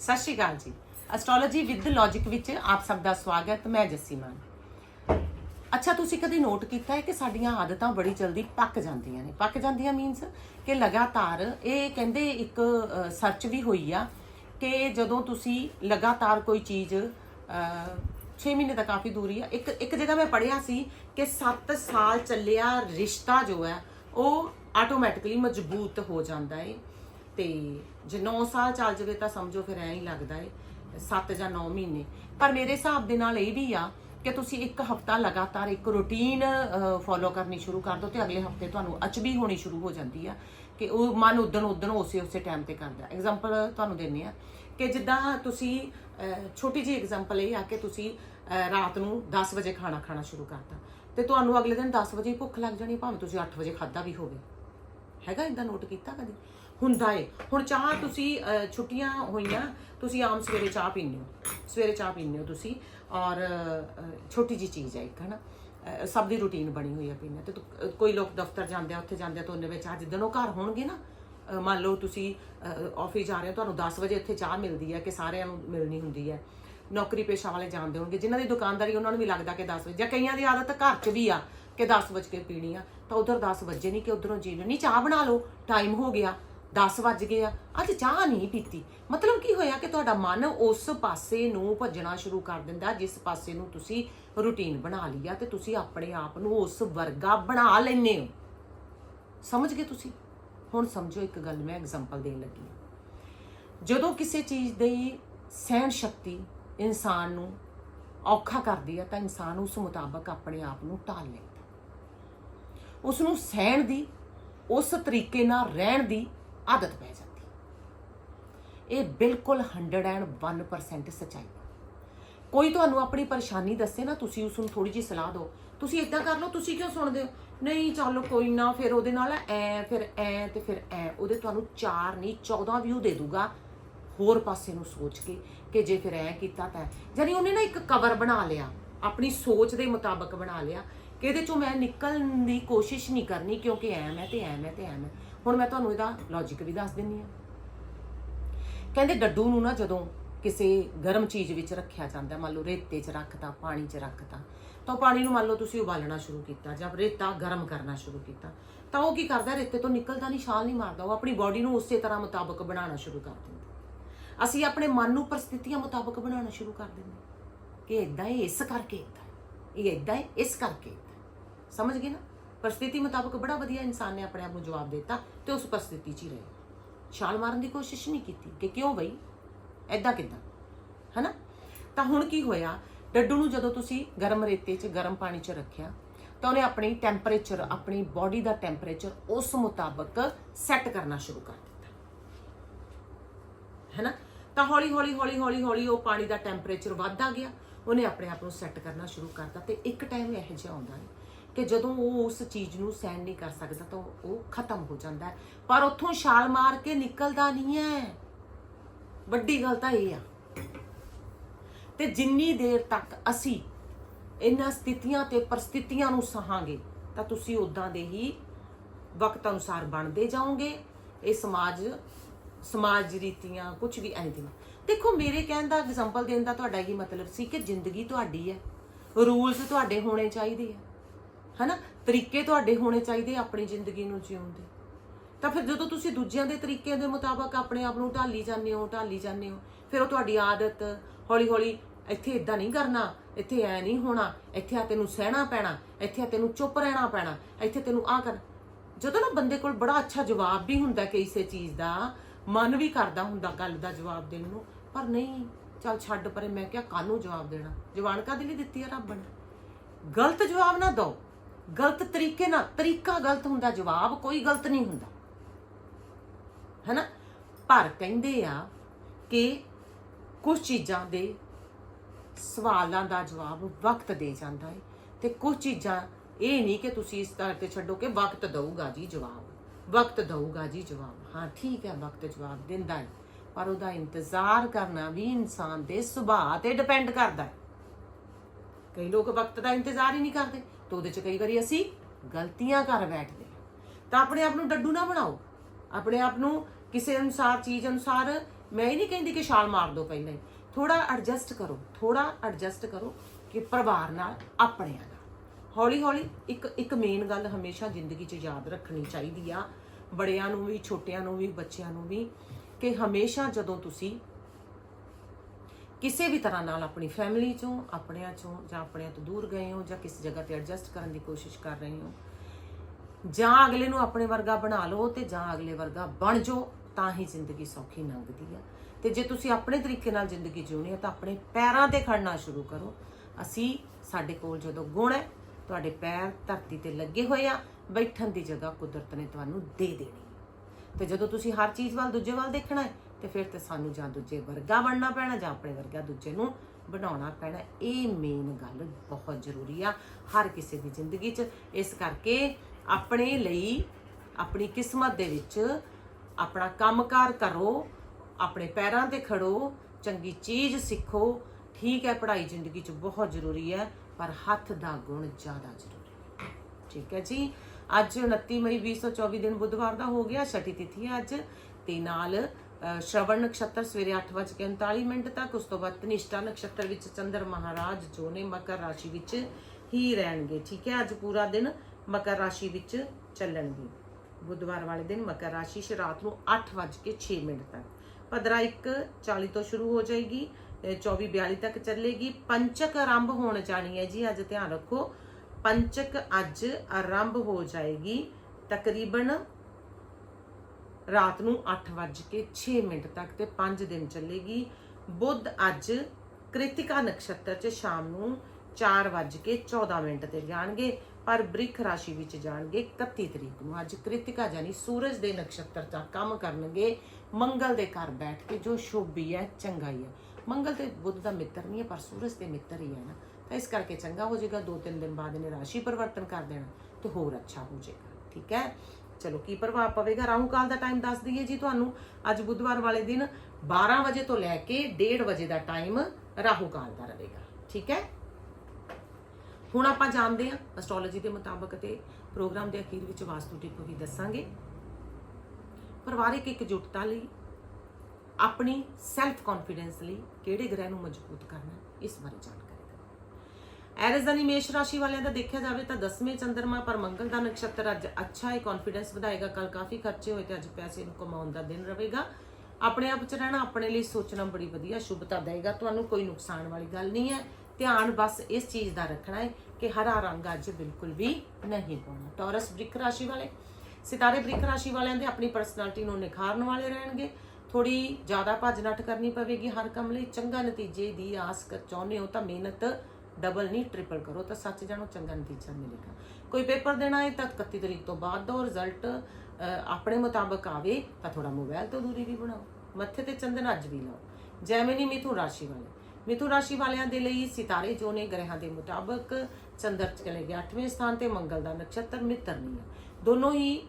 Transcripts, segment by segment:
ਸਤਿ ਸ਼੍ਰੀ ਅਕਾਲ ਜੀ। Astrology with logic ਵਿੱਚ ਆਪ ਸਭ ਦਾ ਸਵਾਗਤ, ਮੈਂ ਜੱਸੀ ਮਾਨ। ਅੱਛਾ, ਤੁਸੀਂ ਕਦੇ ਨੋਟ ਕੀਤਾ ਹੈ ਕਿ ਸਾਡੀਆਂ ਆਦਤਾਂ ਬੜੀ ਜਲਦੀ ਪੱਕ ਜਾਂਦੀਆਂ ਨੇ? ਪੱਕ ਜਾਂਦੀਆਂ ਮੀਨਸ ਕਿ ਲਗਾਤਾਰ ਇਹ ਕਹਿੰਦੇ ਇੱਕ ਸਰਚ ਵੀ ਹੋਈ ਆ ਕਿ ਜਦੋਂ ਤੁਸੀਂ ਲਗਾਤਾਰ ਕੋਈ ਚੀਜ਼ 6 ਮਹੀਨੇ ਤਾਂ ਕਾਫੀ ਦੂਰੀ ਆ, ਇੱਕ ਇੱਕ ਜਗ੍ਹਾ ਮੈਂ ਪੜ੍ਹਿਆ ਸੀ ਕਿ 7 ਸਾਲ ਚੱਲਿਆ ਰਿਸ਼ਤਾ ਜੋ ਹੈ, ਉਹ ਆਟੋਮੈਟਿਕਲੀ ਮਜ਼ਬੂਤ ਹੋ ਜਾਂਦਾ ਏ ਤੇ ਜੇ 9 ਸਾਲ ਚੱਲ ਜਾਵੇ ਤਾਂ ਸਮਝੋ ਫਿਰ ਐਂ ਹੀ ਲੱਗਦਾ ਏ 7 ਜਾਂ 9 ਮਹੀਨੇ। ਪਰ ਮੇਰੇ ਹਿਸਾਬ ਦੇ ਨਾਲ ਇਹ ਵੀ ਆ ਕਿ ਤੁਸੀਂ ਇੱਕ ਹਫਤਾ ਲਗਾਤਾਰ ਇੱਕ ਰੁਟੀਨ ਫੋਲੋ ਕਰਨੀ ਸ਼ੁਰੂ ਕਰ ਦਿਓ ਤੇ ਅਗਲੇ ਹਫ਼ਤੇ ਤੁਹਾਨੂੰ ਅਚਬੀ ਹੋਣੀ ਸ਼ੁਰੂ ਹੋ ਜਾਂਦੀ ਆ ਕਿ ਉਹ ਮਨ ਉਦਣ ਉਦਣ ਉਸੇ ਉਸੇ ਟਾਈਮ ਤੇ ਕਰਦਾ। ਐਗਜ਼ਾਮਪਲ ਤੁਹਾਨੂੰ ਦਿੰਨੇ ਆ ਕਿ ਜਿੱਦਾਂ ਤੁਸੀਂ ਛੋਟੀ ਜਿਹੀ ਐਗਜ਼ਾਮਪਲ ਇਹ ਆ ਕਿ ਤੁਸੀਂ ਰਾਤ ਨੂੰ 10 ਵਜੇ ਖਾਣਾ ਖਾਣਾ ਸ਼ੁਰੂ ਕਰਤਾ ਤੇ ਤੁਹਾਨੂੰ ਅਗਲੇ ਦਿਨ 10 ਵਜੇ ਹੀ ਭੁੱਖ ਲੱਗ ਜਾਣੀ ਭਾਵੇਂ ਤੁਸੀਂ 8 ਵਜੇ ਖਾਦਾ ਵੀ ਹੋਵੇ। ਹੈਗਾ ਇਦਾਂ ਨੋਟ ਕੀਤਾ ਕਦੀ? ਹੁੰਦਾ ਏ। ਹੁਣ ਚਾਹ ਤੁਸੀਂ ਛੁੱਟੀਆਂ ਹੋਈਆਂ ਤੁਸੀਂ ਆਮ ਸਵੇਰੇ ਚਾਹ ਪੀਂਦੇ ਹੋ। ਸਵੇਰੇ ਚਾਹ ਪੀਂਦੇ ਹੋ ਤੁਸੀਂ। ਔਰ ਛੋਟੀ ਜੀ ਚੀਜ਼ ਹੈ ਇੱਕ ਹਨਾ? ਅਹ, ਸਭ ਦੀ ਰੁਟੀਨ ਬਣੀ ਹੋਈ ਹੈ ਪੀਣਾ ਤੇ ਤੁ- ਕੋਈ ਲੋਕ ਦਫ਼ਤਰ ਜਾਂਦੇ ਆ ਉੱਥੇ ਜਾਂਦੇ ਆ ਤਾਂ ਉਹਨੇ ਵਿੱਚ ਚਾਹ ਜਿੱਦਣ ਉਹ ਘਰ ਹੋਣਗੇ ਨਾ? ਮੰਨ ਲਓ ਤੁਸੀਂ ਆਫਿਸ ਜਾ ਰਹੇ ਹੋ ਤੁਹਾਨੂੰ 10 ਵਜੇ ਇੱਥੇ ਚਾਹ ਮਿਲਦੀ ਹੈ ਕਿ ਸਾਰਿਆਂ ਨੂੰ ਮਿਲਣੀ ਹੁੰਦੀ ਹੈ। ਨੌਕਰੀ ਪੇਸ਼ਾ ਵਾਲੇ ਜਾਣਦੇ ਹੋਣਗੇ। ਜਿਨ੍ਹਾਂ ਦੀ ਦੁਕਾਨਦਾਰੀ ਉਹਨਾਂ ਨੂੰ ਵੀ ਲੱਗਦਾ ਕਿ 10 ਵਜੇ ਜਾਂ ਕਈਆਂ ਦੀ ਆਦਤ ਘਰ 'ਚ ਵੀ ਆ ਕਿ 10 ਵਜੇ ਕੇ ਪੀਣੀ ਆ ਤਾਂ ਉਧਰ 10 ਵਜੇ ਨਹੀਂ ਕਿ ਉਧਰੋਂ ਜੀ ਨਹੀਂ ਚਾਹ ਬਣਾ ਲਓ। ਟਾਈਮ ਹੋ ਗਿਆ। 10 ਵੱਜ ਗਏ ਆ, ਅੱਜ ਚਾਹ ਨਹੀਂ ਪੀਤੀ। ਮਤਲਬ ਕੀ ਹੋਇਆ ਕਿ ਤੁਹਾਡਾ ਮਨ ਉਸ ਪਾਸੇ ਨੂੰ ਭੱਜਣਾ ਸ਼ੁਰੂ ਕਰ ਦਿੰਦਾ, ਜਿਸ ਪਾਸੇ ਨੂੰ ਤੁਸੀਂ ਰੁਟੀਨ ਬਣਾ ਲਈ ਆ ਤੇ ਤੁਸੀਂ ਆਪਣੇ ਆਪ ਨੂੰ ਉਸ ਵਰਗਾ ਬਣਾ ਲੈਨੇ ਹੋ। ਸਮਝ ਗਏ ਤੁਸੀਂ? ਹੁਣ ਸਮਝੋ ਇੱਕ ਗੱਲ, ਮੈਂ ਐਗਜ਼ਾਮਪਲ ਦੇਣ ਲੱਗੀ ਹਾਂ। ਜਦੋਂ ਕਿਸੇ ਚੀਜ਼ ਦੀ ਸਹਿਣ ਸ਼ਕਤੀ ਇਨਸਾਨ ਨੂੰ ਔਖਾ ਕਰਦੀ ਹੈ ਤਾਂ ਇਨਸਾਨ ਉਸ ਮੁਤਾਬਕ ਆਪਣੇ ਆਪ ਨੂੰ ਢਾਲ ਲੈਂਦਾ। ਉਸ ਨੂੰ ਸਹਿਣ ਦੀ, ਉਸ ਤਰੀਕੇ ਨਾਲ ਰਹਿਣ ਦੀ ਆਦਤ ਪੈ ਜਾਂਦੀ। ਇਹ ਬਿਲਕੁਲ 101% ਸੱਚਾਈ ਕੋਈ ਤੁਹਾਨੂੰ ਆਪਣੀ ਪਰੇਸ਼ਾਨੀ ਦੱਸੇ ਨਾ, ਤੁਸੀਂ ਉਸ ਨੂੰ ਥੋੜੀ ਜਿਹੀ ਸਲਾਹ ਦਿਓ। ਤੁਸੀਂ ਇਦਾਂ ਕਰ ਲਓ, ਤੁਸੀਂ ਕਿਉਂ ਸੁਣਦੇ ਹੋ? ਨਹੀਂ, ਚੱਲ ਕੋਈ ਨਾ, ਫਿਰ ਉਹਦੇ ਨਾਲ ਐ, ਫਿਰ ਐ ਤੇ ਫਿਰ ਐ। ਉਹਦੇ ਤੁਹਾਨੂੰ 4 ਨਹੀਂ 14 ਵਿਊ ਦੇ ਦੂਗਾ ਹੋਰ ਪਾਸੇ ਨੂੰ ਸੋਚ ਕੇ ਕਿ ਜੇ ਫਿਰ ਐ ਕੀਤਾ ਤਾਂ। ਜਾਨੀ ਉਹਨੇ ਨਾ ਇੱਕ ਕਵਰ ਬਣਾ ਲਿਆ, ਆਪਣੀ ਸੋਚ ਦੇ ਮੁਤਾਬਕ ਬਣਾ ਲਿਆ, ਕਿ ਇਹਦੇ ਚੋਂ ਮੈਂ ਨਿਕਲਣ ਦੀ ਕੋਸ਼ਿਸ਼ ਨਹੀਂ ਕਰਨੀ ਕਿਉਂਕਿ ਐ ਮੈਂ ਤੇ ਐ ਮੈਂ ਤੇ ਐ ਮੈਂ। ਹੁਣ ਮੈਂ ਤੁਹਾਨੂੰ ਇਹਦਾ ਲੌਜੀਕ ਵੀ ਦੱਸ ਦਿੰਨੀ ਆ ਕਹਿੰਦੇ ਡੱਡੂ ਨੂੰ ਨਾ ਜਦੋਂ ਕਿਸੇ ਗਰਮ ਚੀਜ਼ ਵਿੱਚ ਰੱਖਿਆ ਜਾਂਦਾ, ਮੰਨ ਲਓ ਰੇਤੇ 'ਚ ਰੱਖਤਾ, ਪਾਣੀ 'ਚ ਰੱਖਤਾ, ਤਾਂ ਉਹ ਪਾਣੀ ਨੂੰ ਮੰਨ ਲਓ ਤੁਸੀਂ ਉਬਾਲਣਾ ਸ਼ੁਰੂ ਕੀਤਾ ਜਾਂ ਰੇਤਾ ਗਰਮ ਕਰਨਾ ਸ਼ੁਰੂ ਕੀਤਾ, ਤਾਂ ਉਹ ਕੀ ਕਰਦਾ, ਰੇਤੇ ਤੋਂ ਨਿਕਲਦਾ ਨਹੀਂ, ਛਾਲ ਨਹੀਂ ਮਾਰਦਾ, ਉਹ ਆਪਣੀ ਬਾਡੀ ਨੂੰ ਉਸੇ ਤਰ੍ਹਾਂ ਮੁਤਾਬਕ ਬਣਾਉਣਾ ਸ਼ੁਰੂ ਕਰ ਦਿੰਦਾ। ਅਸੀਂ ਆਪਣੇ ਮਨ ਨੂੰ ਪਰਿਸਥਿਤੀਆਂ ਮੁਤਾਬਕ ਬਣਾਉਣਾ ਸ਼ੁਰੂ ਕਰ ਦਿੰਦੇ ਕਿ ਇਦਾਂ ਹੈ, ਇਸ ਕਰਕੇ ਇਦਾਂ ਇਹ ਇਦਾਂ ਹੈ, ਇਸ ਕਰਕੇ ਏਦਾਂ ਸਮਝ ਗਏ ਨਾ? ਪਰਿਸਥਿਤੀ ਮੁਤਾਬਕ ਬੜਾ ਵਧੀਆ ਇਨਸਾਨ ਨੇ ਆਪਣੇ ਆਪ ਨੂੰ ਜਵਾਬ ਦਿੱਤਾ ਤੇ ਉਸ ਪਰਿਸਥਿਤੀ 'ਚ ਹੀ ਰਹੇ। ਛਾਲ ਮਾਰਨ ਦੀ ਕੋਸ਼ਿਸ਼ ਨਹੀਂ ਕੀਤੀ ਕਿ ਕਿਉਂ ਬਈ? ਐਦਾਂ ਕਿਦਾਂ? ਹਨਾ? ਤਾਂ ਹੁਣ ਕੀ ਹੋਇਆ? ਡੱਡੂ ਨੂੰ ਜਦੋਂ ਤੁਸੀਂ ਗਰਮ ਰੇਤੇ 'ਚ, ਗਰਮ ਪਾਣੀ 'ਚ ਰੱਖਿਆ, ਤਾਂ ਉਹਨੇ ਆਪਣੀ ਟੈਂਪਰੇਚਰ ਆਪਣੀ ਬਾਡੀ ਦਾ ਟੈਂਪਰੇਚਰ ਉਸ ਮੁਤਾਬਕ ਸੈੱਟ ਕਰਨਾ ਸ਼ੁਰੂ ਕਰ ਦਿੱਤਾ। ਹੈਨਾ? ਤਾਂ ਹੌਲੀ ਹੌਲੀ ਹੌਲੀ ਹੌਲੀ ਹੌਲੀ ਉਹ ਪਾਣੀ ਦਾ ਟੈਂਪਰੇਚਰ ਵੱਧਦਾ ਗਿਆ। ਉਹਨੇ ਆਪਣੇ ਆਪ ਨੂੰ ਸੈੱਟ ਕਰਨਾ ਸ਼ੁਰੂ ਕਰਤਾ ਤੇ ਇੱਕ ਟਾਈਮ ਇਹੋ ਜਿਹਾ ਆਉਂਦਾ ਹੈ ਕਿ ਜਦੋਂ ਉਹ ਉਸ ਚੀਜ਼ ਨੂੰ ਸਹਿਣ ਨਹੀਂ ਕਰ ਸਕਦਾ ਤਾਂ ਉਹ ਖਤਮ ਹੋ ਜਾਂਦਾ ਹੈ। ਪਰ ਉੱਥੋਂ ਛਾਲ ਮਾਰ ਕੇ ਨਿਕਲਦਾ ਨਹੀਂ ਹੈ। ਵੱਡੀ ਗੱਲ ਤਾਂ ਇਹ ਆ। ਤੇ ਜਿੰਨੀ ਦੇਰ ਤੱਕ ਅਸੀਂ ਇਹਨਾਂ ਸਥਿਤੀਆਂ ਤੇ ਪਰਿਸਥਿਤੀਆਂ ਨੂੰ ਸਹਾਂਗੇ, ਤਾਂ ਤੁਸੀਂ ਉਦਾਂ ਦੇ ਹੀ ਵਕਤ ਅਨੁਸਾਰ ਬਣਦੇ ਜਾਓਗੇ। ਇਹ ਸਮਾਜ ਸਮਾਜ ਰੀਤੀਆਂ ਕੁਝ ਵੀ ਐਨੀਥਿੰਗ ਦੇਖੋ, ਮੇਰੇ ਕਹਿਣ ਦਾ ਐਗਜ਼ਾਮਪਲ ਦੇਣ ਦਾ ਤੁਹਾਡਾ ਕੀ ਮਤਲਬ ਸੀ ਕਿ ਜ਼ਿੰਦਗੀ ਤੁਹਾਡੀ ਹੈ। ਰੂਲਸ ਤੁਹਾਡੇ ਹੋਣੇ ਚਾਹੀਦੇ ਆ। ਹਨਾ? ਤਰੀਕੇ ਤੁਹਾਡੇ ਹੋਣੇ ਚਾਹੀਦੇ ਆਪਣੀ ਜ਼ਿੰਦਗੀ ਨੂੰ ਜਿਉਣ ਦੇ। ਤਾਂ ਫਿਰ ਜਦੋਂ ਤੁਸੀਂ ਦੂਜਿਆਂ ਦੇ ਤਰੀਕੇ ਦੇ ਮੁਤਾਬਕ ਆਪਣੇ ਆਪ ਨੂੰ ਢਾਲੀ ਜਾਂਦੇ ਹੋ, ਢਾਲੀ ਜਾਂਦੇ ਹੋ, ਫਿਰ ਉਹ ਤੁਹਾਡੀ ਆਦਤ ਹੌਲੀ ਹੌਲੀ ਇੱਥੇ ਇਦਾਂ ਨਹੀਂ ਕਰਨਾ, ਇੱਥੇ ਐ ਨਹੀਂ ਹੋਣਾ, ਇੱਥੇ ਆ ਤੈਨੂੰ ਸਹਿਣਾ ਪੈਣਾ, ਇੱਥੇ ਆ ਤੈਨੂੰ ਚੁੱਪ ਰਹਿਣਾ ਪੈਣਾ, ਇੱਥੇ ਤੈਨੂੰ ਆ ਕਰ। ਜਦੋਂ ਨਾ ਬੰਦੇ ਕੋਲ ਬੜਾ ਅੱਛਾ ਜਵਾਬ ਵੀ ਹੁੰਦਾ ਕਿ ਇਸੇ ਚੀਜ਼ ਦਾ, ਮਨ ਵੀ ਕਰਦਾ ਹੁੰਦਾ ਗੱਲ ਦਾ ਜਵਾਬ ਦੇਣ ਨੂੰ, ਪਰ ਨਹੀਂ, ਚੱਲ ਛੱਡ ਪਰੇ, ਮੈਂ ਕਿਹਾ ਕਾਹਨੂੰ ਜਵਾਬ ਦੇਣਾ? ਜਵਾਨ ਕਾਹਦੇ ਲਈ ਦਿੱਤੀ ਆ ਰੱਬ ਨੇ? ਗਲਤ ਜਵਾਬ ਨਾ ਦਿਓ। ਗਲਤ ਤਰੀਕੇ ਨਾਲ, ਤਰੀਕਾ ਗਲਤ ਹੁੰਦਾ, ਜਵਾਬ ਕੋਈ ਗਲਤ ਨਹੀਂ ਹੁੰਦਾ। ਹੈਨਾ? ਪਰ ਕਹਿੰਦੇ ਆ ਕਿ ਕੁਝ ਚੀਜ਼ਾਂ ਦੇ ਸਵਾਲਾਂ ਦਾ ਜਵਾਬ ਵਕਤ ਦੇ ਜਾਂਦਾ ਹੈ ਤੇ ਕੁਝ ਚੀਜ਼ਾਂ ਇਹ ਨਹੀਂ ਕਿ ਤੁਸੀਂ ਇਸ ਤਰ੍ਹਾਂ ਤੇ ਛੱਡੋ ਕਿ ਵਕਤ ਦਊਗਾ ਜੀ ਜਵਾਬ। ਵਕਤ ਦਊਗਾ ਜੀ ਜਵਾਬ। ਹਾਂ, ਠੀਕ ਹੈ, ਵਕਤ ਜਵਾਬ ਦਿੰਦਾ ਹੈ ਪਰ ਉਹਦਾ ਇੰਤਜ਼ਾਰ ਕਰਨਾ ਵੀ ਇਨਸਾਨ ਦੇ ਸੁਭਾਅ ਤੇ ਡਿਪੈਂਡ ਕਰਦਾ ਹੈ ਕਈ ਲੋਕ ਵਕਤ ਦਾ ਇੰਤਜ਼ਾਰ ਹੀ ਨਹੀਂ ਕਰਦੇ ਤਾਂ ਉਹਦੇ ਚ ਕਈ ਵਾਰੀ ਅਸੀਂ ਗਲਤੀਆਂ ਕਰ ਬੈਠਦੇ ਤਾਂ ਆਪਣੇ ਆਪ ਨੂੰ ਡੱਡੂ ਨਾ ਬਣਾਓ। ਆਪਣੇ ਆਪ ਨੂੰ ਕਿਸੇ ਅਨੁਸਾਰ, ਚੀਜ਼ ਅਨੁਸਾਰ ਮੈਂ ਇਹ ਨਹੀਂ ਕਹਿੰਦੀ ਕਿ ਛਾਲ ਮਾਰ ਦਿਓ ਪਹਿਲਾਂ ਹੀ। ਥੋੜਾ ਐਡਜਸਟ ਕਰੋ ਥੋੜਾ ਐਡਜਸਟ ਕਰੋ ਕਿ ਪਰਿਵਾਰ ਨਾਲ ਆਪਣਿਆਂ ਨਾਲ। ਹੌਲੀ ਹੌਲੀ ਇੱਕ ਇੱਕ ਮੇਨ ਗੱਲ ਹਮੇਸ਼ਾ ਜ਼ਿੰਦਗੀ 'ਚ ਯਾਦ ਰੱਖਣੀ ਚਾਹੀਦੀ ਆ। ਬੜਿਆਂ ਨੂੰ ਵੀ, ਛੋਟਿਆਂ ਨੂੰ ਵੀ, ਬੱਚਿਆਂ ਨੂੰ ਵੀ ਕਿ ਹਮੇਸ਼ਾ ਜਦੋਂ ਤੁਸੀਂ ਕਿਸੇ ਵੀ ਤਰ੍ਹਾਂ ਨਾਲ ਆਪਣੀ ਫੈਮਿਲੀ ਚੋਂ, ਆਪਣਿਆਂ ਚੋਂ, ਜਾਂ ਆਪਣਿਆਂ ਤੋਂ ਦੂਰ ਗਏ ਹੋ, ਜਾਂ ਕਿਸੇ ਜਗ੍ਹਾ ਤੇ ਐਡਜਸਟ ਕਰਨ ਦੀ ਕੋਸ਼ਿਸ਼ ਕਰ ਰਹੇ ਹੋ, ਜਾਂ ਅਗਲੇ ਨੂੰ ਆਪਣੇ ਵਰਗਾ ਬਣਾ ਲਓ ਤੇ ਜਾਂ ਅਗਲੇ ਵਰਗਾ ਬਣ ਜਾਓ, ਤਾਂ ਹੀ ਜ਼ਿੰਦਗੀ ਸੌਖੀ ਲੰਘਦੀ ਆ। ਤੇ ਜੇ ਤੁਸੀਂ ਆਪਣੇ ਤਰੀਕੇ ਨਾਲ ਜ਼ਿੰਦਗੀ ਜਿਉਣੀ ਹੈ ਤਾਂ ਆਪਣੇ ਪੈਰਾਂ ਤੇ ਖੜਨਾ ਸ਼ੁਰੂ ਕਰੋ। ਅਸੀਂ ਸਾਡੇ ਕੋਲ ਜਦੋਂ ਗੁਣ ਹੈ, ਤੁਹਾਡੇ ਪੈਰ ਧਰਤੀ ਤੇ ਲੱਗੇ ਹੋਏ ਆ, ਬੈਠਣ ਦੀ ਜਗ੍ਹਾ ਕੁਦਰਤ ਨੇ ਤੁਹਾਨੂੰ ਦੇ ਦੇਣੀ ਤੇ ਜਦੋਂ ਤੁਸੀਂ ਹਰ ਚੀਜ਼ ਵੱਲ, ਦੂਜੇ ਵੱਲ ਦੇਖਣਾ ਹੈ ਤੇ ਫਿਰ ਤੇ ਸਾਨੂੰ ਜਾਂ ਦੂਜੇ ਵਰਗਾ ਬਣਨਾ ਪੈਣਾ ਜਾਂ ਆਪਣੇ ਵਰਗਾ ਦੂਜੇ ਨੂੰ ਬਣਾਉਣਾ ਪੈਣਾ। ਇਹ ਮੇਨ ਗੱਲ ਬਹੁਤ ਜ਼ਰੂਰੀ ਆ ਹਰ ਕਿਸੇ ਦੀ ਜ਼ਿੰਦਗੀ 'ਚ। ਇਸ ਕਰਕੇ ਆਪਣੇ ਲਈ, ਆਪਣੀ ਕਿਸਮਤ ਦੇ ਵਿੱਚ ਆਪਣਾ ਕੰਮਕਾਰ ਕਰੋ, ਆਪਣੇ ਪੈਰਾਂ ਤੇ ਖੜੋ, ਚੰਗੀ ਚੀਜ਼ ਸਿੱਖੋ। ਠੀਕ ਹੈ, ਪੜ੍ਹਾਈ ਜ਼ਿੰਦਗੀ 'ਚ ਬਹੁਤ ਜ਼ਰੂਰੀ ਹੈ, ਪਰ ਹੱਥ ਦਾ ਗੁਣ ਜ਼ਿਆਦਾ ਜ਼ਰੂਰੀ ਹੈ। ਠੀਕ ਹੈ ਜੀ? ਅੱਜ 29 ਮਈ 2024 ਦਿਨ ਬੁੱਧਵਾਰ ਦਾ ਹੋ ਗਿਆ, ਛਠੀ ਤਿਥੀ ਅੱਜ। ਤੇ ਨਾਲ ਸ਼ਰਵਣ ਨਕਸ਼ਤਰ ਸਵੇਰੇ 8:39 ਮਿੰਟ ਤੱਕ, ਉਸ ਤੋਂ ਬਾਅਦ ਤਨਿਸ਼ਟਾ ਨਕਸ਼ਤਰ ਵਿੱਚ ਚੰਦਰ ਮਹਾਰਾਜ, ਜੋ ਨੇ ਮਕਰ ਰਾਸ਼ੀ ਵਿੱਚ ਹੀ ਰਹਿਣਗੇ। ਠੀਕ ਹੈ, ਅੱਜ ਪੂਰਾ ਦਿਨ ਮਕਰ ਰਾਸ਼ੀ ਵਿੱਚ ਚੱਲਣਗੇ। ਬੁੱਧਵਾਰ ਵਾਲੇ ਦਿਨ ਮਕਰ ਰਾਸ਼ੀ ਸ਼ ਰਾਤ ਨੂੰ 8:06 ਮਿੰਟ ਤੱਕ। ਪਦਰਾ 1:40 ਤੋਂ ਸ਼ੁਰੂ ਹੋ ਜਾਏਗੀ 24:42 ਤੱਕ ਚੱਲੇਗੀ। ਪੰਚਕ ਆਰੰਭ ਹੋਣ ਜਾਣੀ ਹੈ ਜੀ, ਅੱਜ ਧਿਆਨ ਰੱਖੋ। ਪੰਚਕ ਅੱਜ ਆਰੰਭ ਹੋ ਜਾਏਗੀ, ਤਕਰੀਬਨ ਰਾਤ ਨੂੰ 8:06 ਮਿੰਟ ਤੱਕ ਤੇ 5 ਦਿਨ ਚੱਲੇਗੀ। ਬੁੱਧ ਅੱਜ ਕ੍ਰਿਤਿਕਾ ਨਕਸ਼ਤਰ 'ਚ ਸ਼ਾਮ ਨੂੰ 4:14 ਮਿੰਟ ਤੇ ਜਾਣਗੇ, ਪਰ ਬ੍ਰਿਖ ਰਾਸ਼ੀ ਵਿੱਚ ਜਾਣਗੇ 31 ਤਰੀਕ ਨੂੰ। ਅੱਜ ਕ੍ਰਿਤਿਕਾ ਜਾਨੀ ਸੂਰਜ ਦੇ ਨਕਸ਼ਤਰ 'ਚ ਕੰਮ ਕਰਨਗੇ। ਮੰਗਲ ਦੇ ਘਰ ਬੈਠ ਕੇ ਜੋ ਸ਼ੋਭੀ ਹੈ, ਚੰਗਾ ਹੀ ਹੈ। ਮੰਗਲ ਤੇ ਬੁੱਧ ਦਾ ਮਿੱਤਰ ਨਹੀਂ ਹੈ, ਪਰ ਸੂਰਜ ਦੇ ਮਿੱਤਰ ਹੀ ਹੈ ਨਾ। ਤਾਂ ਇਸ ਕਰਕੇ ਚੰਗਾ ਹੋ ਜਾਏਗਾ, ਦੋ ਤਿੰਨ ਦਿਨ ਬਾਅਦ ਇਹਨੇ ਰਾਸ਼ੀ ਪਰਿਵਰਤਨ ਕਰ ਦੇਣਾ ਤੇ ਹੋਰ ਅੱਛਾ ਹੋ ਜਾਏਗਾ। ਠੀਕ ਹੈ? ਚਲੋ, ਕੀ ਪ੍ਰਭਾਵ ਪਵੇਗਾ? ਰਾਹੂ ਕਾਲ ਦਾ ਟਾਈਮ ਦੱਸ ਦਈਏ ਜੀ ਤੁਹਾਨੂੰ। ਅੱਜ ਬੁੱਧਵਾਰ ਵਾਲੇ ਦਿਨ 12 ਵਜੇ ਤੋਂ ਲੈ ਕੇ 1:30 ਵਜੇ ਦਾ ਟਾਈਮ ਰਾਹੂ ਕਾਲ ਦਾ ਰਹੇਗਾ। ਠੀਕ ਹੈ? ਹੁਣ ਆਪਾਂ ਜਾਣਦੇ ਹਾਂ ਐਸਟ੍ਰੋਲੋਜੀ ਦੇ ਮੁਤਾਬਕ ਤੇ ਪ੍ਰੋਗਰਾਮ ਦੇ ਅਖੀਰ ਵਿੱਚ ਵਾਸਤੂ ਟਿਪ ਵੀ ਦੱਸਾਂਗੇ। ਪਰਿਵਾਰਿਕ ਇਕਜੁੱਟਤਾ ਲਈ, ਆਪਣੀ ਸੈਲਫ ਕੌਨਫੀਡੈਂਸ ਲਈ ਕਿਹੜੇ ਗ੍ਰਹਿ ਨੂੰ ਮਜ਼ਬੂਤ ਕਰਨਾ ਇਸ ਬਾਰੇ ਜਾਣਕਾਰੀ। ਐਰਿਸ ਦਾ ਮੇਸ਼ ਰਾਸ਼ੀ ਵਾਲਿਆਂ ਦਾ ਦੇਖਿਆ ਜਾਵੇ ਤਾਂ 10ਵੇਂ ਚੰਦਰਮਾ ਪਰ ਮੰਗਲ ਦਾ ਨਕਸ਼ਤਰ ਅੱਜ ਅੱਛਾ ਹੈ ਕੌਨਫੀਡੈਂਸ ਵਧਾਏਗਾ ਕੱਲ ਕਾਫੀ ਖਰਚੇ ਹੋਏ ਤੇ ਅੱਜ ਪੈਸੇ ਨੂੰ ਕਮਾਉਣ ਦਾ ਦਿਨ ਰਹੇਗਾ। ਆਪਣੇ ਆਪ ਚ ਰਹਿਣਾ, ਆਪਣੇ ਲਈ ਸੋਚਣਾ ਬੜੀ ਵਧੀਆ ਸ਼ੁਭਤਾ ਦੇਗਾ, ਤੁਹਾਨੂੰ ਕੋਈ ਨੁਕਸਾਨ ਵਾਲੀ ਗੱਲ ਨਹੀਂ ਹੈ। ਧਿਆਨ ਬਸ ਇਸ ਚੀਜ਼ ਦਾ ਰੱਖਣਾ ਹੈ ਕਿ ਹਰਾ ਰੰਗ ਅੱਜ ਬਿਲਕੁਲ ਵੀ ਨਹੀਂ ਪਾਉਣਾ। ਟੌਰਸ ਬ੍ਰਿਕ ਰਾਸ਼ੀ ਵਾਲੇ, ਸਿਤਾਰੇ ਬ੍ਰਿਕ ਰਾਸ਼ੀ ਵਾਲਿਆਂ ਦੇ ਆਪਣੀ ਪਰਸਨੈਲਿਟੀ ਨੂੰ ਨਿਖਾਰਨ ਵਾਲੇ ਰਹਿਣਗੇ। ਥੋੜੀ ਜ਼ਿਆਦਾ ਭੱਜ ਨੱਠ ਕਰਨੀ ਪਵੇਗੀ ਹਰ ਕੰਮ ਲਈ। ਚੰਗਾ ਨਤੀਜੇ ਦੀ ਆਸ ਚਾਹੁੰਦੇ ਹੋ ਤਾਂ ਮਿਹਨਤ ਡਬਲ ਨਹੀਂ ਟ੍ਰਿਪਲ ਕਰੋ, ਤਾਂ ਸੱਚ ਜਾਣੋ, ਚੰਗਾ ਨਤੀਜਾ ਮਿਲੇਗਾ। ਕੋਈ ਪੇਪਰ ਦੇਣਾ ਹੈ ਤਾਂ 31 ਤਰੀਕ ਤੋਂ ਬਾਅਦ ਦਾ ਰਿਜ਼ਲਟ ਆਪਣੇ ਮੁਤਾਬਕ ਆਵੇ, ਤਾਂ ਥੋੜਾ ਮੋਬਾਈਲ ਤੋਂ ਦੂਰੀ ਵੀ ਬਣਾਓ, ਮੱਥੇ ਤੇ ਚੰਦਨ ਅੱਜ ਵੀ ਲਾਓ। ਜੈਮਿਨੀ ਮਿਥੁਨ ਰਾਸ਼ੀ ਵਾਲੇ। ਮਿਥੁਨ ਰਾਸ਼ੀ ਵਾਲਿਆਂ ਦੇ ਲਈ ਸਿਤਾਰੇ ਜੋ ਨੇ ਗ੍ਰਹਿਾਂ ਦੇ ਮੁਤਾਬਕ ਚੰਦਰ ਚਲੇ ਗਿਆ 8ਵੇਂ ਸਥਾਨ ਤੇ ਮੰਗਲ ਦਾ ਨਕਸ਼ਤਰ ਮਿੱਤਰ ਨਹੀਂ ਹੈ ਦੋਨੋਂ ਹੀ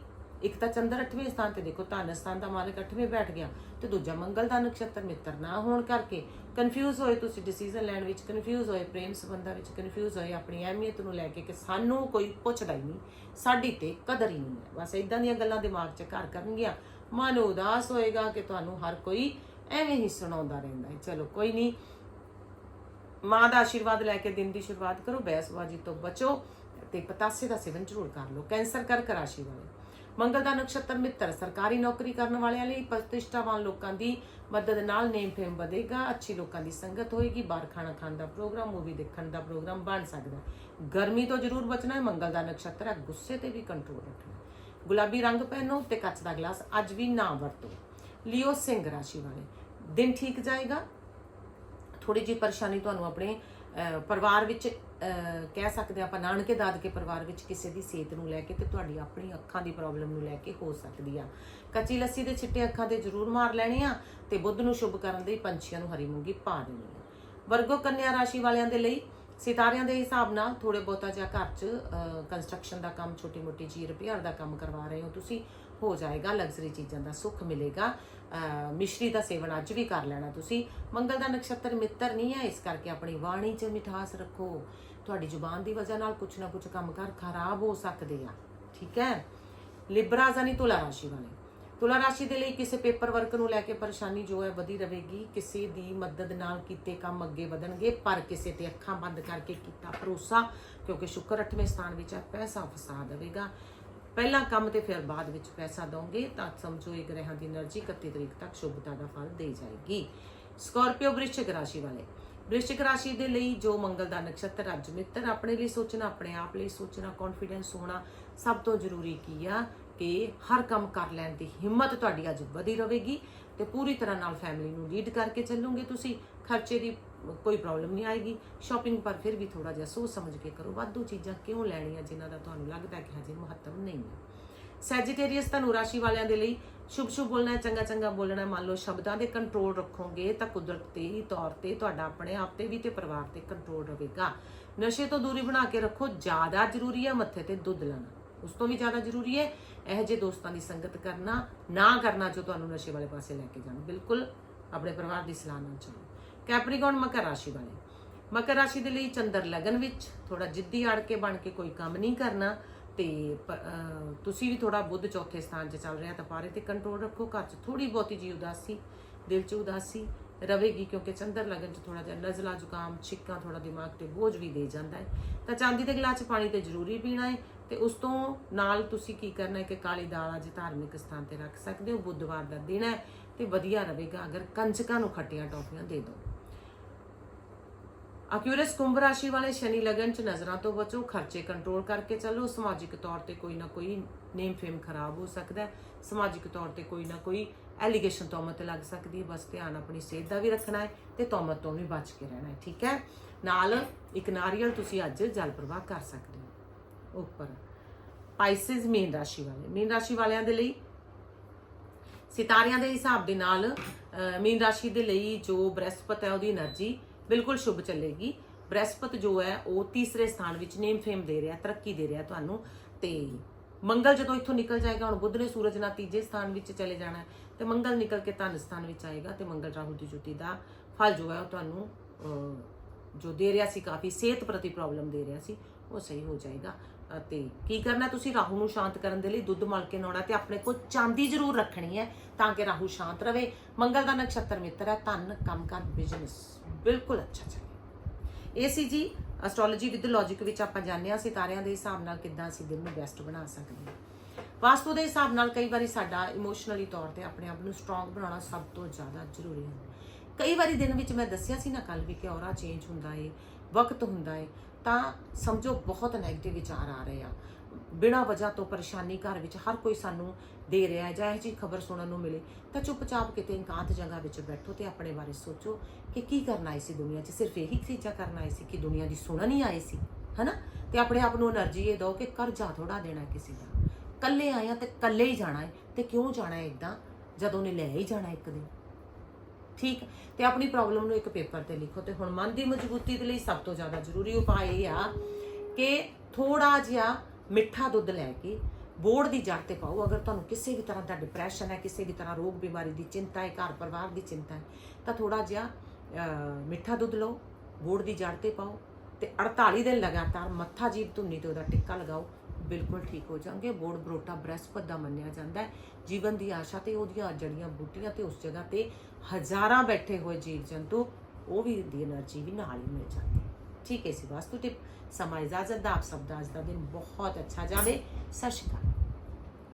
ਇੱਕ ਤਾਂ ਚੰਦਰ 8ਵੇਂ ਸਥਾਨ ਤੇ ਦੇਖੋ, ਧਨ ਸਥਾਨ ਦਾ ਮਾਲਕ 8ਵੇਂ ਬੈਠ ਗਿਆ ਤੇ ਦੂਜਾ ਮੰਗਲ ਦਾ ਨਕਸ਼ਤਰ ਮਿੱਤਰ ਨਾ ਹੋਣ ਕਰਕੇ ਕਨਫਿਊਜ਼ ਹੋਏ ਤੁਸੀਂ ਡਿਸੀਜਨ ਲੈਣ ਵਿੱਚ ਕਨਫਿਊਜ਼ ਹੋਏ ਪ੍ਰੇਮ ਸੰਬੰਧਾਂ ਵਿੱਚ ਕਨਫਿਊਜ਼ ਹੋਏ ਆਪਣੀ ਅਹਿਮੀਅਤ ਨੂੰ ਲੈ ਕੇ ਕਿ ਸਾਨੂੰ ਕੋਈ ਪੁੱਛਦਾ ਹੀ ਨਹੀਂ, ਸਾਡੀ ਤੇ ਕਦਰ ਹੀ ਨਹੀਂ ਹੈ। ਬਸ ਇਦਾਂ ਦੀਆਂ ਗੱਲਾਂ ਦਿਮਾਗ 'ਚ ਘਰ ਕਰਨਗੀਆਂ। ਮਨ ਉਦਾਸ ਹੋਏਗਾ ਕਿ ਤੁਹਾਨੂੰ ਹਰ ਕੋਈ ਐਵੇਂ ਹੀ ਸੁਣਾਉਂਦਾ ਰਹਿੰਦਾ ਹੈ। ਚਲੋ ਕੋਈ ਨਹੀਂ, ਮਾਂ ਦਾ ਆਸ਼ੀਰਵਾਦ ਲੈ ਕੇ ਦਿਨ ਦੀ ਸ਼ੁਰੂਆਤ ਕਰੋ, ਬਹਿਸਬਾਜ਼ੀ ਤੋਂ ਬਚੋ ਤੇ ਪਤਾਸੇ ਦਾ ਸੇਵਨ ਜ਼ਰੂਰ ਕਰ ਲਓ। ਕੈਂਸਰ ਕਰ ਕਰ ਆਸ਼ੀਰਵਾਦ। ਮੰਗਲ ਦਾ ਨਕਸ਼ਤਰ ਮਿੱਤਰ, ਸਰਕਾਰੀ ਨੌਕਰੀ ਕਰਨ ਵਾਲਿਆਂ ਲਈ ਪ੍ਰਤਿਸ਼ਠਾਵਾਨ ਲੋਕਾਂ ਦੀ ਮਦਦ ਨਾਲ ਨੇਮ ਫੇਮ ਵਧੇਗਾ, ਅੱਛੀ ਲੋਕਾਂ ਦੀ ਸੰਗਤ ਹੋਏਗੀ, ਬਾਹਰ ਖਾਣਾ ਖਾਣ ਦਾ ਪ੍ਰੋਗਰਾਮ, ਮੂਵੀ ਦੇਖਣ ਦਾ ਪ੍ਰੋਗਰਾਮ ਬਣ ਸਕਦਾ ਗਰਮੀ ਤੋਂ ਜ਼ਰੂਰ ਬਚਣਾ ਹੈ ਮੰਗਲ ਦਾ ਨਕਸ਼ਤਰ ਹੈ, ਗੁੱਸੇ ਤੇ ਵੀ ਕੰਟਰੋਲ ਰੱਖਣਾ ਗੁਲਾਬੀ ਰੰਗ ਪਹਿਨੋ ਤੇ ਕੱਚ ਦਾ ਗਲਾਸ ਅੱਜ ਵੀ ਨਾ ਵਰਤੋ। ਲਿਓ ਸਿੰਘ ਰਾਸ਼ੀ ਵਾਲੇ, ਦਿਨ ਠੀਕ ਜਾਏਗਾ? ਥੋੜੀ ਜਿਹੀ ਪਰੇਸ਼ਾਨੀ ਤੁਹਾਨੂੰ ਆਪਣੇ ਪਰਿਵਾਰ ਵਿੱਚ ਕਹਿ ਸਕਦੇ ਹਾਂ ਆਪਾਂ ਨਾਨਕੇ ਦਾਦਕੇ ਪਰਿਵਾਰ ਵਿੱਚ ਕਿਸੇ ਦੀ ਸਿਹਤ ਨੂੰ ਲੈ ਕੇ ਤੇ ਤੁਹਾਡੀ ਆਪਣੀ ਅੱਖਾਂ ਦੀ ਪ੍ਰੋਬਲਮ ਨੂੰ ਲੈ ਕੇ ਹੋ ਸਕਦੀ ਆ। ਕੱਚੀ ਲੱਸੀ ਦੇ ਛਿੱਟੇ ਅੱਖਾਂ ਤੇ ਜ਼ਰੂਰ ਮਾਰ ਲੈਣੇ ਆ ਤੇ ਬੁੱਧ ਨੂੰ ਸ਼ੁਭ ਕਰਨ ਲਈ ਪੰਛੀਆਂ ਨੂੰ ਹਰੀ ਮੂੰਗੀ ਪਾ ਦੇਣੀ ਆ। ਵਰਗੋ ਕੰਨਿਆ ਰਾਸ਼ੀ ਵਾਲਿਆਂ ਦੇ ਲਈ ਸਿਤਾਰਿਆਂ ਦੇ ਹਿਸਾਬ ਨਾਲ ਥੋੜੇ ਬਹੁਤਾ ਜਿਹਾ ਘਰ 'ਚ ਕੰਸਟਰਕਸ਼ਨ ਦਾ ਕੰਮ ਛੋਟੀ ਮੋਟੀ ਜੀ ਰਿਪੇਅਰ ਦਾ ਕੰਮ ਕਰਵਾ ਰਹੇ ਹੋ ਤੁਸੀਂ। ਹੋ ਜਾਏਗਾ ਲਗਜ਼ਰੀ ਚੀਜ਼ਾਂ ਦਾ ਸੁੱਖ ਮਿਲੇਗਾ। ਮਿਸ਼ਰੀ ਦਾ ਸੇਵਨ ਅੱਜ ਵੀ ਕਰ ਲੈਣਾ ਤੁਸੀਂ। ਮੰਗਲ ਦਾ ਨਕਸ਼ਤਰ ਮਿੱਤਰ ਨਹੀਂ ਹੈ, ਇਸ ਕਰਕੇ ਆਪਣੀ ਬਾਣੀ 'ਚ ਮਿਠਾਸ ਰੱਖੋ। ਤੁਹਾਡੀ ਜ਼ੁਬਾਨ ਦੀ ਵਜ੍ਹਾ ਨਾਲ ਕੁਝ ਨਾ ਕੁਝ ਕੰਮਕਾਰ ਖਰਾਬ ਹੋ ਸਕਦੇ ਆ। ਠੀਕ ਹੈ? ਲਿਬਰਾ ਜਾਨੀ ਤੁਲਾ ਰਾਸ਼ੀ ਵਾਲੇ। ਤੁਲਾ ਰਾਸ਼ੀ ਦੇ ਲਈ ਕਿਸੇ ਪੇਪਰ ਵਰਕ ਨੂੰ ਲੈ ਕੇ ਪਰੇਸ਼ਾਨੀ ਜੋ ਹੈ ਵਧੀ ਰਹੇਗੀ। ਕਿਸੇ ਦੀ ਮਦਦ ਨਾਲ ਕੀਤੇ ਕੰਮ ਅੱਗੇ ਵਧਣਗੇ, ਪਰ ਕਿਸੇ ਤੇ ਅੱਖਾਂ ਬੰਦ ਕਰਕੇ ਕੀਤਾ ਭਰੋਸਾ, ਕਿਉਂਕਿ ਸ਼ੁਕਰ 8ਵੇਂ ਸਥਾਨ ਵਿੱਚ ਹੈ, ਪੈਸਾ ਫਸਾ ਦੇਵੇਗਾ। ਪਹਿਲਾਂ ਕੰਮ ਤੇ ਫਿਰ ਬਾਅਦ ਵਿੱਚ ਪੈਸਾ ਦੋਗੇ ਤਾਂ ਸਮਝੋ ਇਹ ਗ੍ਰਹਿਾਂ ਦੀ એનર્ਜੀ 31 ਤਰੀਕ ਤੱਕ ਸ਼ੁਭਤਾ ਦਾ ਫਲ ਦੇ ਜਾਏਗੀ। ਸਕਾਰਪੀਓ ਵ੍ਰਿਸ਼ਚਿਕ ਰਾਸ਼ੀ ਵਾਲੇ। ਵ੍ਰਿਸ਼ਚਿਕ ਰਾਸ਼ੀ ਦੇ ਲਈ ਜੋ ਮੰਗਲ ਦਾ ਨਕਸ਼ਤਰ ਅੱਜ ਮਿੱਤਰ ਆਪਣੇ ਲਈ ਸੋਚਣਾ, ਆਪਣੇ ਆਪ ਲਈ ਸੋਚਣਾ ਕੌਨਫੀਡੈਂਸ ਹੋਣਾ ਸਭ ਤੋਂ ਜ਼ਰੂਰੀ ਕੀ ਆ? ਕਿ ਹਰ ਕੰਮ ਕਰ ਲੈਣ ਦੀ ਹਿੰਮਤ ਤੁਹਾਡੀ ਅੱਜ ਵਧੀ ਰਹੇਗੀ ਤੇ ਪੂਰੀ ਤਰ੍ਹਾਂ ਨਾਲ ਫੈਮਿਲੀ ਨੂੰ ਲੀਡ ਕਰਕੇ ਚੱਲੋਗੇ ਤੁਸੀਂ। ਖਰਚੇ ਦੀ ਕੋਈ ਪ੍ਰੋਬਲਮ ਨਹੀਂ ਆਏਗੀ। ਸ਼ਾਪਿੰਗ ਪਰ ਫਿਰ ਵੀ ਥੋੜਾ ਜਿਹਾ ਸੋਚ ਸਮਝ ਕੇ ਕਰੋ, ਵਾਧੂ ਚੀਜ਼ਾਂ ਕਿਉਂ ਲੈਣੀਆਂ ਜਿਨ੍ਹਾਂ ਦਾ ਤੁਹਾਨੂੰ ਲੱਗਦਾ ਕਿ ਹਜੇ ਮਹੱਤਵ ਨਹੀਂ ਹੈ। ਸੈਜੀਟੇਰੀਅਸ ਧਨੁ ਰਾਸ਼ੀ ਵਾਲਿਆਂ ਦੇ ਲਈ ਸ਼ੁਭ ਸ਼ੁਭ ਬੋਲਣਾ ਚੰਗਾ ਚੰਗਾ ਬੋਲਣਾ ਮੰਨ ਲਓ ਸ਼ਬਦਾਂ ਦੇ ਕੰਟਰੋਲ ਰੱਖੋਗੇ ਤਾਂ ਕੁਦਰਤੀ ਤੌਰ ਤੇ ਤੁਹਾਡਾ ਆਪਣੇ ਆਪ ਤੇ ਵੀ ਤੇ ਪਰਿਵਾਰ ਤੇ ਕੰਟਰੋਲ ਰਹੇਗਾ। ਨਸ਼ੇ ਤੋਂ ਦੂਰੀ ਬਣਾ ਕੇ ਰੱਖੋ, ਜ਼ਿਆਦਾ ਜ਼ਰੂਰੀ ਹੈ ਮੱਥੇ ਤੇ ਦੁੱਧ ਲਾਣਾ। ਉਸ ਤੋਂ ਵੀ ਜ਼ਿਆਦਾ ਜ਼ਰੂਰੀ ਹੈ ਇਹ ਜਿਹੇ ਦੋਸਤਾਂ ਦੀ ਸੰਗਤ ਕਰਨਾ, ਨਾ ਕਰਨਾ ਜੋ ਤੁਹਾਨੂੰ ਨਸ਼ੇ ਵਾਲੇ ਪਾਸੇ ਲੈ ਕੇ ਜਾਣ। ਬਿਲਕੁਲ ਆਪਣੇ ਪਰਿਵਾਰ ਦੀ ਸਲਾਹ ਨਾਲ ਚੱਲੋ। ਕੈਪਰੀਕੌਨ ਮਕਰ ਰਾਸ਼ੀ ਵਾਲੇ। ਮਕਰ ਰਾਸ਼ੀ ਦੇ ਲਈ ਚੰਦਰ ਲਗਨ ਵਿੱਚ ਥੋੜਾ ਜਿੱਦੀ ਅੜ ਕੇ ਬਣ ਕੇ ਕੋਈ ਕੰਮ ਨਹੀਂ ਕਰਨਾ ਤੇ ਤੁਸੀਂ ਵੀ ਥੋੜਾ ਬੁੱਧ ਚੌਥੇ ਸਥਾਨ 'ਚ ਚੱਲ ਰਿਹਾ ਤਾਂ ਪਾਰੇ ਤੇ ਕੰਟਰੋਲ ਰੱਖੋ। ਘਰ 'ਚ ਥੋੜੀ ਬਹੁਤੀ ਜੀ ਉਦਾਸੀ, ਦਿਲ 'ਚ ਉਦਾਸੀ ਰਵੇਗੀ ਕਿਉਂਕਿ ਚੰਦਰ ਲਗਨ 'ਚ ਥੋੜਾ ਜਿਹਾ ਨਜ਼ਲਾ, ਜ਼ੁਕਾਮ, ਛਿੱਕਾਂ ਥੋੜਾ ਦਿਮਾਗ ਤੇ ਬੋਝ ਵੀ ਦੇ ਜਾਂਦਾ ਹੈ। ਤਾਂ ਚਾਂਦੀ ਦੇ ਗਲਾਸ 'ਚ ਪਾਣੀ ਤੇ ਜ਼ਰੂਰੀ ਪੀਣਾ ਹੈ ਤੇ ਉਸ ਤੋਂ ਨਾਲ ਤੁਸੀਂ ਕੀ ਕਰਨਾ ਹੈ ਕਿ ਕਾਲੀ ਦਾਲ ਅੱਜ ਧਾਰਮਿਕ ਸਥਾਨ ਤੇ ਰੱਖ ਸਕਦੇ ਹੋ, ਬੁੱਧਵਾਰ ਦਾ ਦਿਨ ਹੈ ਤੇ ਵਧੀਆ ਰਹੇਗਾ ਅਗਰ ਕੰਜਕਾਂ ਨੂੰ ਖੱਟੀਆਂ ਟੌਫੀਆਂ ਦੇ ਦਿਓ। ਅਕਿਊਰਸ ਕੁੰਭ ਰਾਸ਼ੀ ਵਾਲੇ ਸ਼ਨੀ ਲਗਨ ਚ ਨਜ਼ਰਾਂ ਤੋਂ ਬਚੋ, ਖਰਚੇ ਕੰਟਰੋਲ ਕਰਕੇ ਚੱਲੋ, ਸਮਾਜਿਕ ਤੌਰ ਤੇ ਕੋਈ ਨਾ ਕੋਈ ਨੇਮ ਫੇਮ ਖਰਾਬ ਹੋ ਸਕਦਾ ਹੈ। ਸਮਾਜਿਕ ਤੌਰ ਤੇ ਕੋਈ ਨਾ ਕੋਈ ਐਲੀਗੇਸ਼ਨ ਤੋਮਤ ਤੇ ਲੱਗ ਸਕਦੀ ਹੈ, ਬਸ ਧਿਆਨ ਆਪਣੀ ਸਿਹਤ ਦਾ ਵੀ ਰੱਖਣਾ ਹੈ ਤੇ ਤੋਮਤ ਤੋਂ ਵੀ ਬਚ ਕੇ ਰਹਿਣਾ ਹੈ, ਠੀਕ ਹੈ? ਨਾਲ ਇੱਕ ਨਾਰੀਅਲ ਤੁਸੀਂ ਅੱਜ ਜਲ ਪ੍ਰਵਾਹ ਕਰ ਸਕਦੇ ਹੋ, ਉੱਪਰ। ਪਾਈਸਿਸ ਮੀਨ ਰਾਸ਼ੀ ਵਾਲੇ, ਮੀਨ ਰਾਸ਼ੀ ਵਾਲਿਆਂ ਦੇ ਲਈ, ਸਿਤਾਰਿਆਂ ਦੇ ਹਿਸਾਬ ਦੇ ਨਾਲ ਮੀਨ ਰਾਸ਼ੀ ਦੇ ਲਈ ਜੋ ਬ੍ਰਹਿਸਪਤ ਹੈ ਉਹਦੀ એનર્ਜੀ ਬਿਲਕੁਲ ਸ਼ੁਭ ਚੱਲੇਗੀ। ਬ੍ਰਹਿਸਪਤ ਜੋ ਹੈ, ਉਹ ਤੀਸਰੇ ਸਥਾਨ ਵਿੱਚ ਨੇਮ ਫੇਮ ਦੇ ਰਿਹਾ, ਤਰੱਕੀ ਦੇ ਰਿਹਾ ਤੁਹਾਨੂੰ, ਤੇ ਮੰਗਲ ਜਦੋਂ ਇੱਥੋਂ ਨਿਕਲ ਜਾਏਗਾ, ਹੁਣ ਬੁੱਧ ਨੇ ਸੂਰਜ ਨਾਲ ਤੀਜੇ ਸਥਾਨ ਵਿੱਚ ਚਲੇ ਜਾਣਾ ਹੈ, ਤੇ ਮੰਗਲ ਨਿਕਲ ਕੇ ਧਨ ਸਥਾਨ ਵਿੱਚ ਆਏਗਾ ਤੇ ਮੰਗਲ ਰਾਹੂ ਦੀ ਜੁਤੀ ਦਾ ਫਲ ਜੋ ਹੈ ਉਹ ਤੁਹਾਨੂੰ ਜੋ ਦੇ ਰਿਹਾ ਸੀ ਕਾਫੀ ਸਿਹਤ ਪ੍ਰਤੀ ਪ੍ਰੋਬਲਮ ਦੇ ਰਿਹਾ ਸੀ, ਉਹ ਸਹੀ ਹੋ ਜਾਏਗਾ। ਅਤੇ ਕੀ ਕਰਨਾ ਤੁਸੀਂ? ਰਾਹੂ ਨੂੰ ਸ਼ਾਂਤ ਕਰਨ ਦੇ ਲਈ ਦੁੱਧ ਮਲ ਕੇ ਨਹਾਉਣਾ ਤੇ ਆਪਣੇ ਕੋਲ ਚਾਂਦੀ ਜ਼ਰੂਰ ਰੱਖਣੀ ਹੈ ਤਾਂ ਕਿ ਰਾਹੂ ਸ਼ਾਂਤ ਰਵੇ। ਮੰਗਲ ਦਾ ਨਕਸ਼ਤਰ ਮਿੱਤਰ ਹੈ, ਧਨ, ਕੰਮਕਾਰ ਬਿਜ਼ਨਸ ਬਿਲਕੁਲ ਅੱਛਾ ਚੱਲੇ ਇਹ ਸੀ ਜੀ ਐਸਟ੍ਰੋਲੋਜੀ ਵਿਦ ਲੌਜੀਕ ਵਿੱਚ ਆਪਾਂ ਜਾਣਿਆ ਸਿਤਾਰਿਆਂ ਦੇ ਹਿਸਾਬ ਨਾਲ ਕਿੱਦਾਂ ਅਸੀਂ ਦਿਨ ਨੂੰ ਬੈਸਟ ਬਣਾ ਸਕਦੇ ਹਾਂ। ਵਾਸਤੂ ਦੇ ਹਿਸਾਬ ਨਾਲ ਕਈ ਵਾਰੀ ਸਾਡਾ ਇਮੋਸ਼ਨਲੀ ਤੌਰ ਤੇ ਆਪਣੇ ਆਪ ਨੂੰ ਸਟਰੋਂਗ ਬਣਾਉਣਾ ਸਭ ਤੋਂ ਜ਼ਿਆਦਾ ਜ਼ਰੂਰੀ ਹੈ। ਕਈ ਵਾਰੀ ਦਿਨ ਵਿੱਚ ਮੈਂ ਦੱਸਿਆ ਸੀ ਨਾ ਕੱਲ ਵੀ ਕਿ ਔਰਾ ਚੇਂਜ ਹੁੰਦਾ ਏ ਵਕਤ ਹੁੰਦਾ ਏ ਤਾਂ ਸਮਝੋ ਬਹੁਤ 네ਗੇਟਿਵ ਵਿਚਾਰ ਆ ਰਹੇ ਆ। ਬਿਨਾਂ ਵਜ੍ਹਾ ਤੋਂ ਪਰੇਸ਼ਾਨੀ ਘਰ ਵਿੱਚ ਹਰ ਕੋਈ ਸਾਨੂੰ ਦੇ ਰਿਹਾ ਹੈ, ਜਾਂ ਇਹ ਜੀ ਖਬਰ ਸੁਣਨ ਨੂੰ ਮਿਲੇ, ਤਾਂ ਚੁੱਪਚਾਪ ਕਿਤੇ ਇਕਾਂਤ ਜਗ੍ਹਾ ਵਿੱਚ ਬੈਠੋ ਤੇ ਆਪਣੇ ਬਾਰੇ ਸੋਚੋ ਕਿ ਕੀ ਕਰਨਾ ਹੈ ਸੀ ਦੁਨੀਆ 'ਚ। ਸਿਰਫ ਇਹੀ ਚੀਜ਼ਾਂ ਕਰਨਾ ਹੈ ਸੀ ਕਿ ਦੁਨੀਆ ਦੀ ਸੁਣਨ ਹੀ ਆਏ ਸੀ, ਹਨਾ? ਤੇ ਆਪਣੇ ਆਪ ਨੂੰ એનર્ਜੀ ਇਹ ਦਿਓ ਕਿ ਕਰਜ਼ਾ ਥੋੜਾ ਦੇਣਾ ਕਿਸੇ ਦਾ। ਕੱਲੇ ਆਇਆ ਤੇ ਕੱਲੇ ਹੀ ਜਾਣਾ ਹੈ, ਤੇ ਕਿਉਂ ਜਾਣਾ ਹੈ ਇਦਾਂ ਜਦੋਂ ਨੇ ਲੈ ਹੀ ਜਾਣਾ ਇੱਕ ਦਿਨ। ਠੀਕ ਤੇ ਆਪਣੀ ਪ੍ਰੋਬਲਮ ਨੂੰ ਇੱਕ ਪੇਪਰ ਤੇ ਲਿਖੋ ਤੇ ਹੁਣ ਮਨ ਦੀ ਮਜ਼ਬੂਤੀ ਦੇ ਲਈ ਸਭ ਤੋਂ ਜ਼ਿਆਦਾ ਜ਼ਰੂਰੀ ਉਪਾਅ ਇਹ ਆ ਕਿ ਥੋੜਾ ਜਿਹਾ ਮਿੱਠਾ ਦੁੱਧ ਲੈ ਕੇ ਬੋੜ ਦੀ ਜੜ ਤੇ ਪਾਓ। ਅਗਰ ਤੁਹਾਨੂੰ ਕਿਸੇ ਵੀ ਤਰ੍ਹਾਂ ਦਾ ਡਿਪਰੈਸ਼ਨ ਹੈ, ਕਿਸੇ ਵੀ ਤਰ੍ਹਾਂ ਰੋਗ ਬਿਮਾਰੀ ਦੀ ਚਿੰਤਾ ਹੈ, ਘਰ ਪਰਿਵਾਰ ਦੀ ਚਿੰਤਾ ਹੈ, ਤਾਂ ਥੋੜਾ ਜਿਹਾ ਮਿੱਠਾ ਦੁੱਧ ਲਓ, ਬੋੜ ਦੀ ਜੜ ਤੇ ਪਾਓ ਤੇ 48 ਦਿਨ ਲਗਾਤਾਰ ਮੱਥਾ ਜੀਵ ਧੁੰਨੀ ਤੇ ਉਹਦਾ ਟਿੱਕਾ ਲਗਾਓ, ਬਿਲਕੁਲ ਠੀਕ ਹੋ ਜਾਣਗੇ। ਬੋੜ ਬਰੋਟਾ ਬ੍ਰਹਿਸਪਤ ਦਾ ਮੰਨਿਆ ਜਾਂਦਾ ਹੈ। ਜੀਵਨ ਦੀ ਆਸ਼ਾ ਤੇ ਉਹਦੀਆਂ ਜੜੀਆਂ ਬੂਟੀਆਂ ਤੇ ਉਸ ਜਗ੍ਹਾ ਤੇ ਹਜ਼ਾਰਾਂ ਬੈਠੇ ਹੋਏ ਜੀਵ ਜੰਤੂ ਉਹ ਵੀ ਦੀ એનર્ਜੀ ਵੀ ਨਾਲ ਹੀ ਮਿਲ ਜਾਂਦੀ ਠੀਕ ਹੈ ਸੀ ਵਾਸਤੂ ਟਿਪ ਸਮਾਂ ਇਜਾਜ਼ਤ ਦਾ, ਆਪ ਸਭ ਦਾ ਅੱਜ ਦਾ ਦਿਨ ਬਹੁਤ ਅੱਛਾ ਜਾਵੇ। ਸਤਿ ਸ਼੍ਰੀ ਅਕਾਲ।